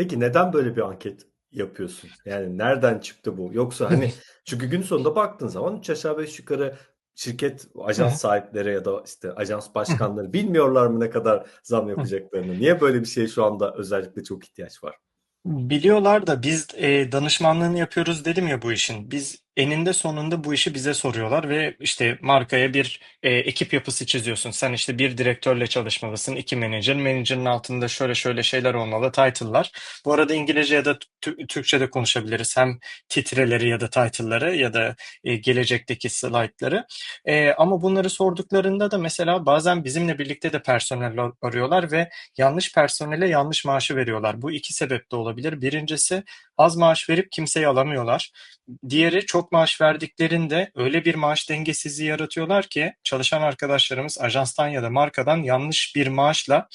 Peki neden böyle bir anket yapıyorsun? Yani nereden çıktı bu? Yoksa hani çünkü gün sonunda baktığın zaman 3 aşağı 5 yukarı şirket, ajans sahipleri ya da işte ajans başkanları bilmiyorlar mı ne kadar zam yapacaklarını? Niye böyle bir şeye şu anda özellikle çok ihtiyaç var? Biliyorlar da biz e, danışmanlığını yapıyoruz dedim ya bu işin. Biz eninde sonunda bu işi bize soruyorlar ve işte markaya bir e, ekip yapısı çiziyorsun. Sen işte bir direktörle çalışmalısın, iki menajer, menajerin altında şöyle şöyle şeyler olmalı, title'lar. Bu arada İngilizce ya da Tü- Türkçe de konuşabiliriz. Hem titreleri ya da title'ları ya da e, gelecekteki slaytları. E, ama bunları sorduklarında da mesela bazen bizimle birlikte de personel arıyorlar ve yanlış personele yanlış maaşı veriyorlar. Bu iki sebep de olabilir. Birincisi az maaş verip kimseyi alamıyorlar. Diğeri çok maaş verdiklerinde öyle bir maaş dengesizliği yaratıyorlar ki çalışan arkadaşlarımız ajanstan ya da markadan yanlış bir maaşla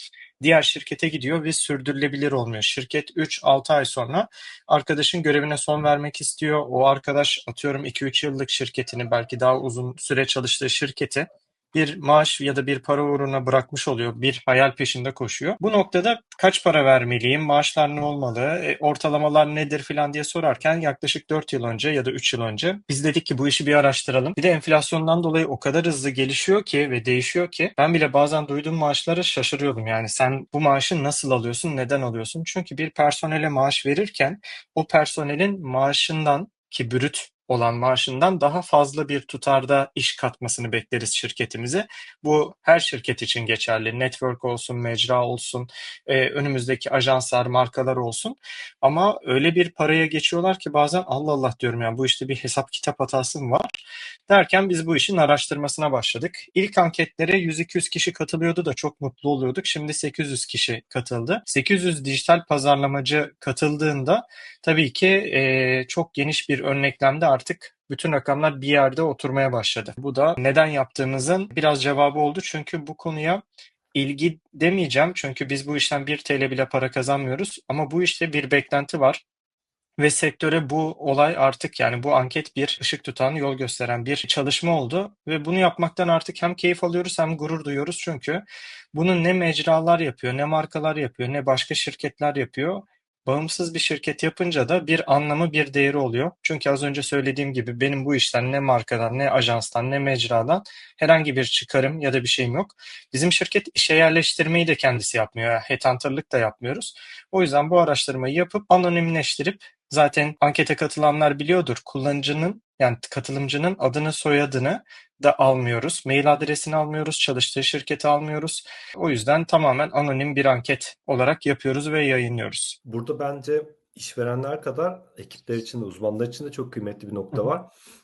diğer şirkete gidiyor ve sürdürülebilir olmuyor. Şirket 3-6 ay sonra arkadaşın görevine son vermek istiyor. O arkadaş atıyorum 2-3 yıllık şirketini belki daha uzun süre çalıştığı şirketi bir maaş ya da bir para uğruna bırakmış oluyor. Bir hayal peşinde koşuyor. Bu noktada kaç para vermeliyim, maaşlar ne olmalı, e, ortalamalar nedir filan diye sorarken yaklaşık 4 yıl önce ya da 3 yıl önce biz dedik ki bu işi bir araştıralım. Bir de enflasyondan dolayı o kadar hızlı gelişiyor ki ve değişiyor ki ben bile bazen duyduğum maaşlara şaşırıyordum. Yani sen bu maaşı nasıl alıyorsun, neden alıyorsun? Çünkü bir personele maaş verirken o personelin maaşından ki brüt olan maaşından daha fazla bir tutarda iş katmasını bekleriz şirketimize. Bu her şirket için geçerli. Network olsun, mecra olsun, e, önümüzdeki ajanslar, markalar olsun. Ama öyle bir paraya geçiyorlar ki bazen Allah Allah diyorum yani bu işte bir hesap kitap hatası mı var? Derken biz bu işin araştırmasına başladık. İlk anketlere 100-200 kişi katılıyordu da çok mutlu oluyorduk. Şimdi 800 kişi katıldı. 800 dijital pazarlamacı katıldığında tabii ki e, çok geniş bir örneklemde artık bütün rakamlar bir yerde oturmaya başladı. Bu da neden yaptığımızın biraz cevabı oldu. Çünkü bu konuya ilgi demeyeceğim. Çünkü biz bu işten 1 TL bile para kazanmıyoruz. Ama bu işte bir beklenti var. Ve sektöre bu olay artık yani bu anket bir ışık tutan, yol gösteren bir çalışma oldu. Ve bunu yapmaktan artık hem keyif alıyoruz hem gurur duyuyoruz. Çünkü bunu ne mecralar yapıyor, ne markalar yapıyor, ne başka şirketler yapıyor. Bağımsız bir şirket yapınca da bir anlamı, bir değeri oluyor. Çünkü az önce söylediğim gibi benim bu işten ne markadan, ne ajanstan, ne mecradan herhangi bir çıkarım ya da bir şeyim yok. Bizim şirket işe yerleştirmeyi de kendisi yapmıyor. Yani headhunter'lık da yapmıyoruz. O yüzden bu araştırmayı yapıp anonimleştirip zaten ankete katılanlar biliyordur. Kullanıcının yani katılımcının adını soyadını da almıyoruz. Mail adresini almıyoruz. Çalıştığı şirketi almıyoruz. O yüzden tamamen anonim bir anket olarak yapıyoruz ve yayınlıyoruz. Burada bence işverenler kadar ekipler için de uzmanlar için de çok kıymetli bir nokta var.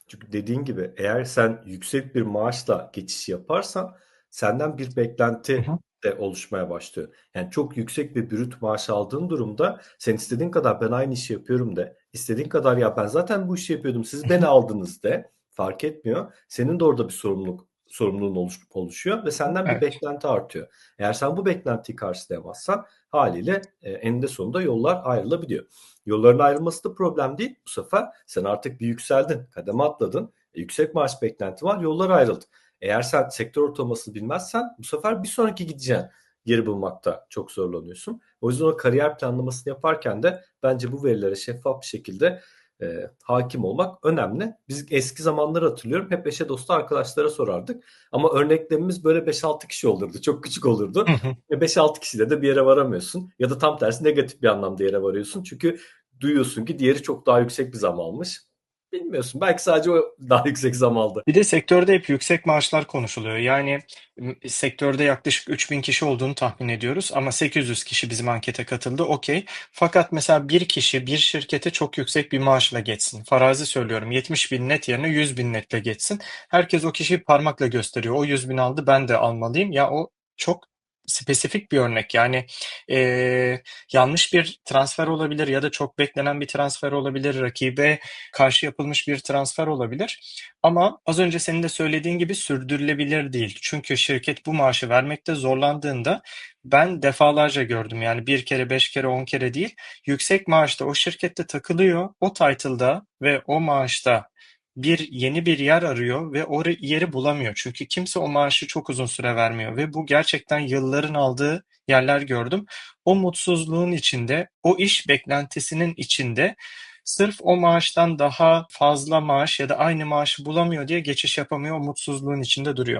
Çünkü dediğin gibi eğer sen yüksek bir maaşla geçiş yaparsan senden bir beklenti hı. de oluşmaya başlıyor. Yani çok yüksek bir brüt maaş aldığın durumda sen istediğin kadar ben aynı işi yapıyorum de, istediğin kadar ya ben zaten bu işi yapıyordum siz beni aldınız de fark etmiyor. Senin de orada bir sorumluluk sorumluluğun oluş, oluşuyor ve senden bir Evet. beklenti artıyor. Eğer sen bu beklentiyi karşılayamazsan haliyle e, eninde sonunda yollar ayrılabiliyor. Yolların ayrılması da problem değil. Bu sefer sen artık bir yükseldin, kademe atladın. E, yüksek maaş beklenti var, yollar ayrıldı. Eğer sen sektör ortalamasını bilmezsen bu sefer bir sonraki gideceğin yeri bulmakta çok zorlanıyorsun. O yüzden o kariyer planlamasını yaparken de bence bu verilere şeffaf bir şekilde e, hakim olmak önemli. Biz eski zamanları hatırlıyorum. Hep eşe dostu arkadaşlara sorardık. Ama örneklemimiz böyle 5-6 kişi olurdu. Çok küçük olurdu. Ve 5-6 kişiyle de bir yere varamıyorsun. Ya da tam tersi negatif bir anlamda yere varıyorsun. Çünkü duyuyorsun ki diğeri çok daha yüksek bir zam almış. Bilmiyorsun. Belki sadece o daha yüksek zam aldı. Bir de sektörde hep yüksek maaşlar konuşuluyor. Yani sektörde yaklaşık 3000 kişi olduğunu tahmin ediyoruz ama 800 kişi bizim ankete katıldı. Okey. Fakat mesela bir kişi bir şirkete çok yüksek bir maaşla geçsin. Farazi söylüyorum 70 bin net yerine 100 bin netle geçsin. Herkes o kişiyi parmakla gösteriyor. O 100 bin aldı ben de almalıyım. Ya o çok spesifik bir örnek. Yani eee, yanlış bir transfer olabilir ya da çok beklenen bir transfer olabilir. Rakibe karşı yapılmış bir transfer olabilir. Ama az önce senin de söylediğin gibi sürdürülebilir değil. Çünkü şirket bu maaşı vermekte zorlandığında ben defalarca gördüm. Yani bir kere, beş kere, on kere değil. Yüksek maaşta o şirkette takılıyor. O title'da ve o maaşta bir yeni bir yer arıyor ve o yeri bulamıyor. Çünkü kimse o maaşı çok uzun süre vermiyor ve bu gerçekten yılların aldığı yerler gördüm. O mutsuzluğun içinde, o iş beklentisinin içinde sırf o maaştan daha fazla maaş ya da aynı maaşı bulamıyor diye geçiş yapamıyor, o mutsuzluğun içinde duruyor.